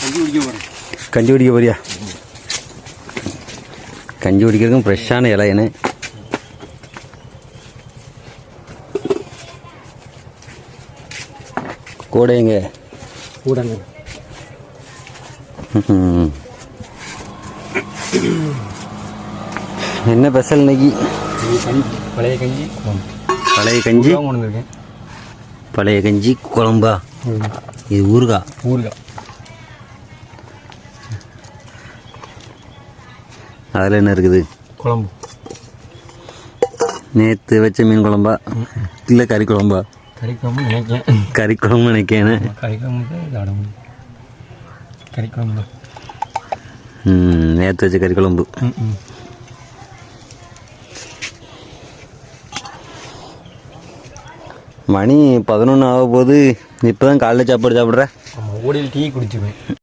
கஞ்சி குடிக்க போகிறேன் கஞ்சி குடிக்க போறியா? கஞ்சி குடிக்கிறதுக்கும் ஃப்ரெஷ்ஷான இலை என்ன? கூட எங்க? கூடங்க ம்ஹும். என்ன ஸ்பெஷல் இன்னைக்கு? பழைய கஞ்சி பழைய கஞ்சி? பழைய கஞ்சி குழம்பா? இது ஊறுகாய். ஊறுகாய். அதில் என்ன இருக்குது? குழம்பு. நேற்று வச்ச மீன் குழம்பா? இல்லை கறி குழம்பா? கறி குழம்பு நினைக்கிறேன் கறி குழம்பு நினைக்கேன்னு கறி குழம்பு கறி குழம்பு நேற்று வச்ச கறி குழம்பு. மணி பதினொன்று ஆக போகுது இப்போ தான் காலைல சாப்பாடு சாப்பிட்ற? ஆமாம் ஓடியில் டீ குடிச்சுக்குவேன்